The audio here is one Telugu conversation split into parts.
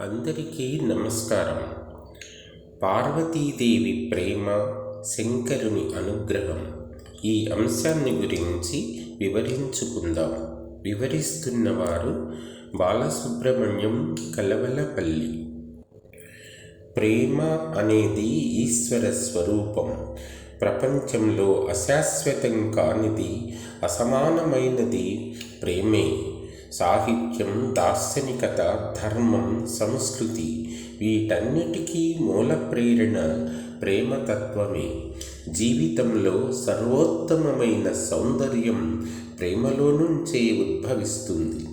అందరికీ నమస్కారం. పార్వతీదేవి ప్రేమ శంకరుని అనుగ్రహం ఈ అంశాన్ని గురించి వివరించుకుందాం. వివరిస్తున్నవారు బాలసుబ్రహ్మణ్యం కలవలపల్లి. ప్రేమ అనేది ఈశ్వర స్వరూపం. ప్రపంచంలో అశాశ్వతం కానిది అసమానమైనది ప్రేమే. సాహిత్యం దార్శనికత ధర్మం సంస్కృతి వీటన్నిటికీ మూల ప్రేరణ ప్రేమతత్వమే. జీవితంలో సర్వోత్తమమైన సౌందర్యం ప్రేమలో నుంచే ఉద్భవిస్తుంది.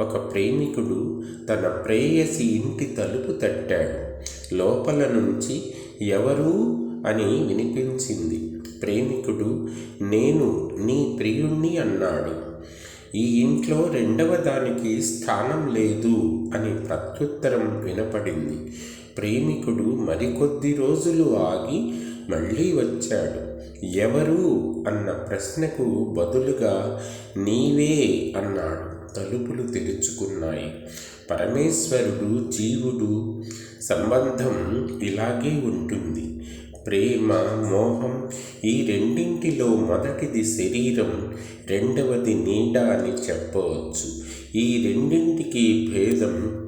ఒక ప్రేమికుడు తన ప్రేయసి ఇంటి తలుపు తట్టాడు. లోపల నుంచి ఎవరు అని వినిపించింది. ప్రేమికుడు నేను నీ ప్రియుణ్ణి అన్నాడు. ఈ ఇంట్లో రెండవ దానికి స్థానం లేదు అని ప్రత్యుత్తరం వినపడింది. ప్రేమికుడు మరికొద్ది రోజులు ఆగి మళ్ళీ వచ్చాడు. ఎవరు? అన్న ప్రశ్నకు బదులుగా నీవే అన్నాడు. తలుపులు తెరుచుకున్నాయి. పరమేశ్వరుడు జీవుడు సంబంధం ఇలాగే ఉంటుంది. ప్రేమ మోహం ఈ రెండింటిలో మొదటిది శరీరం రెండవది నీడ అని చెప్పవచ్చు. ఈ రెండింటికి భేదం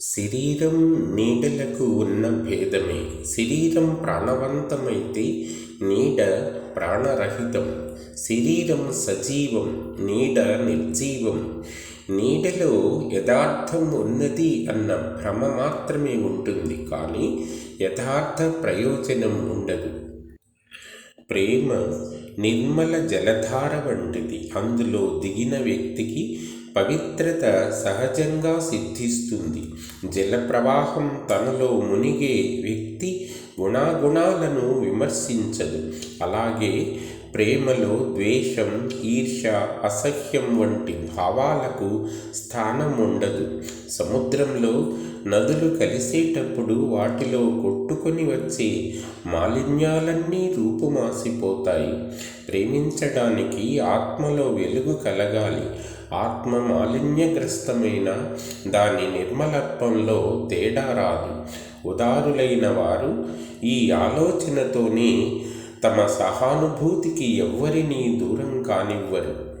శరీరం నీడలకు ఉన్న భేదమే. శరీరం ప్రాణవంతమైతే నీడ ప్రాణరహితం. శరీరం సజీవం నీడ నిర్జీవం. నీడలో యథార్థం ఉన్నది అన్న భ్రమ మాత్రమే ఉంటుంది కానీ యథార్థ ప్రయోజనం ఉండదు. ప్రేమ నిర్మల జలధార వంటిది. అందులో దిగిన వ్యక్తికి పవిత్రత సహజంగా సిద్ధిస్తుంది. జల ప్రవాహం తనలో మునిగే వ్యక్తి గుణాగుణాలను విమర్శించదు. అలాగే ప్రేమలో ద్వేషం ఈర్ష అసహ్యం వంటి భావాలకు స్థానం ఉండదు సముద్రంలో నదులు కలిసేటప్పుడు వాటిలో కొట్టుకొని వచ్చే మాలిన్యాలన్నీ రూపుమాసిపోతాయి. ప్రేమించడానికి ఆత్మలో వెలుగు కలగాలి. ఆత్మ మాలిన్యగ్రస్తమైన దాని నిర్మలత్వంలో తేడా రాదు. ఉదారులైన వారు ఈ ఆలోచనతోనే తమ సహానుభూతికి ఎవ్వరినీ దూరం కానివ్వరు.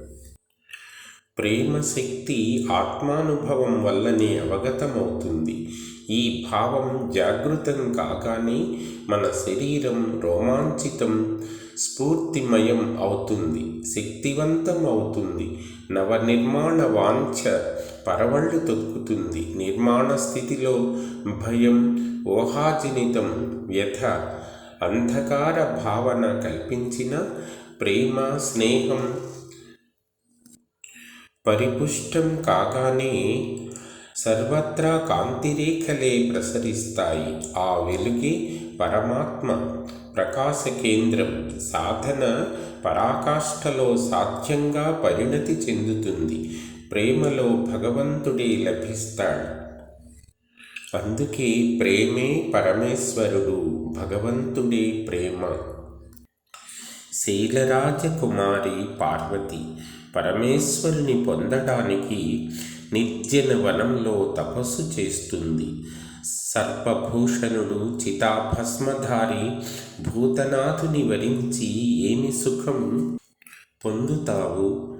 ప్రేమ శక్తి ఆత్మానుభవం వల్లనే అవగతమవుతుంది. ఈ భావం జాగృతం కాగానే మన శరీరం రోమాంచితం స్ఫూర్తిమయం అవుతుంది శక్తివంతం అవుతుంది నవనిర్మాణ వాంఛ పరవళ్ళు తొక్కుతుంది. నిర్మాణ స్థితిలో భయం ఊహాజనితం వ్యథ అంధకార భావన కల్పించిన ప్రేమ స్నేహం పరిపుష్టం కాగానే సర్వత్రా కాంతిరేఖలే ప్రసరిస్తాయి. ఆ వెలుగే పరమాత్మ ప్రకాశ కేంద్రం సాధన పరాకాష్ఠలో సాధ్యంగా పరిణతి చెందుతుంది. ప్రేమలో భగవంతుడే లభిస్తాడు. అందుకే ప్రేమే పరమేశ్వరుడు భగవంతుడే ప్రేమ. శైలరాజకుమారి పార్వతి పరమేశ్వరుని పొందడానికి నిర్జన వనంలో తపస్సు చేస్తుంది. సర్పభూషణుడు చితాభస్మధారి భూతనాథుని వరించి ఏమి సుఖం పొందుతావు?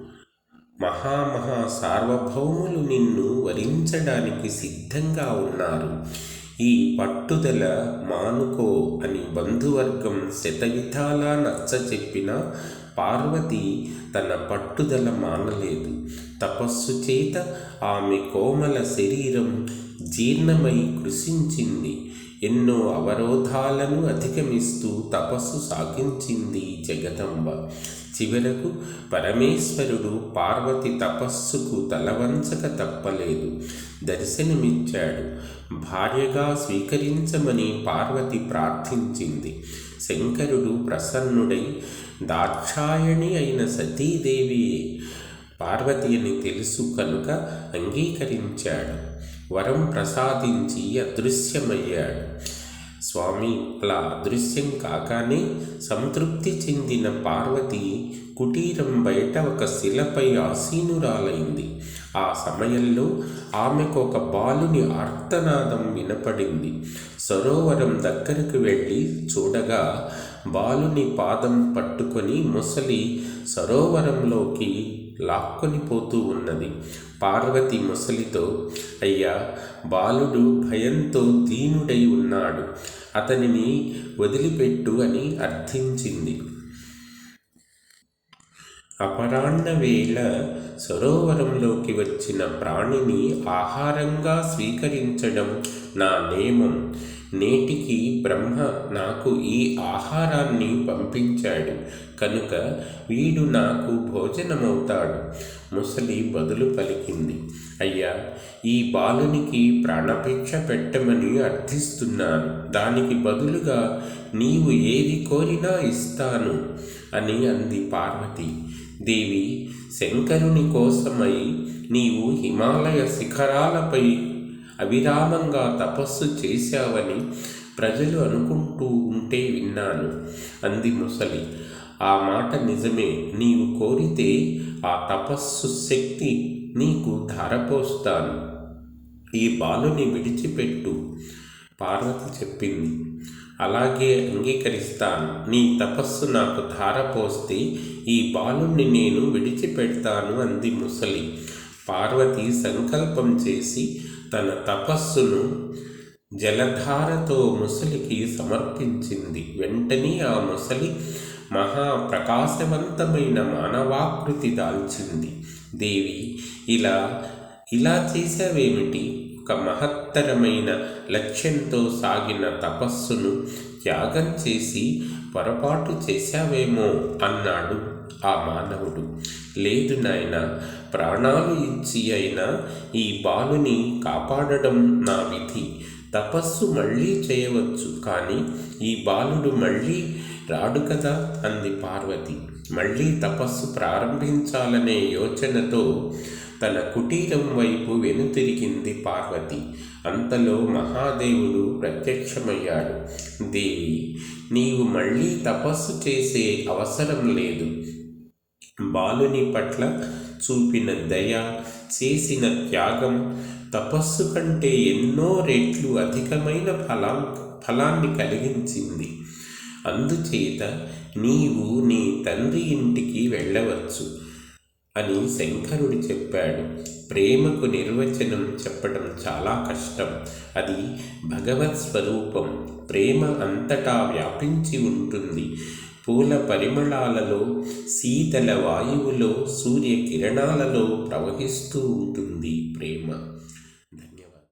మహామహా సార్వభౌములు నిన్ను వరించడానికి సిద్ధంగా ఉన్నారు. ఈ పట్టుదల మానుకో అని బంధువర్గం శతవిధాలా నచ్చ చెప్పిన పార్వతి తన పట్టుదల మానలేదు. తపస్సు చేత ఆమె కోమల శరీరం జీర్ణమై కృషించింది. ఎన్నో అవరోధాలను అధిగమిస్తూ తపస్సు సాగించింది జగదంబ. చివరకు పరమేశ్వరుడు పార్వతి తపస్సుకు తలవంచక తప్పలేదు. దర్శనమిచ్చాడు. భార్యగా స్వీకరించమని పార్వతి ప్రార్థించింది. శంకరుడు ప్రసన్నుడై దాక్షాయణి అయిన సతీదేవి పార్వతి అని తెలుసు కనుక అంగీకరించాడు. వరం ప్రసాదించి అదృశ్యమయ్యాడు. స్వామి అలా అదృశ్యం కాగానే సంతృప్తి చెందిన పార్వతి కుటీరం బయట ఒక శిలపై ఆసీనురాలైంది. ఆ సమయంలో ఆమెకు ఒక బాలుని ఆర్తనాదం వినపడింది. సరోవరం దగ్గరకు వెళ్ళి చూడగా బాలుని పాదం పట్టుకొని ముసలి సరోవరంలోకి లాక్కొని పోతూ ఉన్నది. పార్వతి ముసలితో అయ్యా బాలుడు భయంతో దీనుడై ఉన్నాడు. అతనిని వదిలిపెట్టు అని అర్థించింది. అపరాహ్న వేళ సరోవరంలోకి వచ్చిన ప్రాణిని ఆహారంగా స్వీకరించడం నా నియమం నేటికి బ్రహ్మ నాకు ఈ ఆహారాన్ని పంపించాడు. కనుక వీడు నాకు భోజనమవుతాడు. ముసలి బదులు పలికింది. అయ్యా ఈ బాలునికి ప్రాణభిక్ష పెట్టమని అర్థిస్తున్నాను. దానికి బదులుగా నీవు ఏది కోరినా ఇస్తాను అని అంది పార్వతి. దేవి శంకరుని కోసమై నీవు హిమాలయ శిఖరాలపై అవిరామంగా తపస్సు చేశావని ప్రజలు అనుకుంటూ ఉంటే విన్నాను. అంది ముసలి. ఆ మాట నిజమే. నీవు కోరితే ఆ తపస్సు శక్తి నీకు ధారపోస్తాను. ఈ బాలుని విడిచిపెట్టు పార్వతి చెప్పింది. అలాగే అంగీకరిస్తాను. నీ తపస్సు నాకు ధారపోస్తే ఈ బాలుణ్ణి నేను విడిచిపెడతాను అంది ముసలి. పార్వతి సంకల్పం చేసి తన తపస్సును జలధారతో ముసలికి సమర్పించింది. వెంటనే ఆ ముసలి మహాప్రకాశవంతమైన మానవాకృతి దాల్చింది. దేవి ఇలా ఇలా చేసావేమిటి ఒక మహత్తరమైన లక్ష్యంతో సాగిన తపస్సును త్యాగం చేసి పొరపాటు చేశావేమో అన్నాడు ఆ మానవుడు. లేదు నాయన ప్రాణాలు ఇచ్చి అయినా ఈ బాలుని కాపాడడం నా విధి. తపస్సు మళ్ళీ చేయవచ్చు కానీ ఈ బాలుడు మళ్ళీ రాడు కదా? అంది పార్వతి. మళ్ళీ తపస్సు ప్రారంభించాలనే యోచనతో తన కుటీరం వైపు వెనుతిరిగింది పార్వతి. అంతలో మహాదేవుడు ప్రత్యక్షమయ్యాడు. దేవి నీవు మళ్ళీ తపస్సు చేసే అవసరం లేదు. బాలుని పట్ల చూపిన దయ చేసిన త్యాగం తపస్సు కంటే ఎన్నో రెట్లు అధికమైన ఫలా ఫలాన్ని కలిగించింది. అందుచేత నీవు నీ తండ్రి ఇంటికి వెళ్ళవచ్చు అని శంకరుడు చెప్పాడు. ప్రేమకు నిర్వచనం చెప్పడం చాలా కష్టం. అది భగవత్ స్వరూపం. ప్రేమ అంతటా వ్యాపించి ఉంటుంది. పూల పరిమళాలలో శీతల వాయువులో సూర్యకిరణాలలో ప్రవహిస్తూ ఉంటుంది ప్రేమ.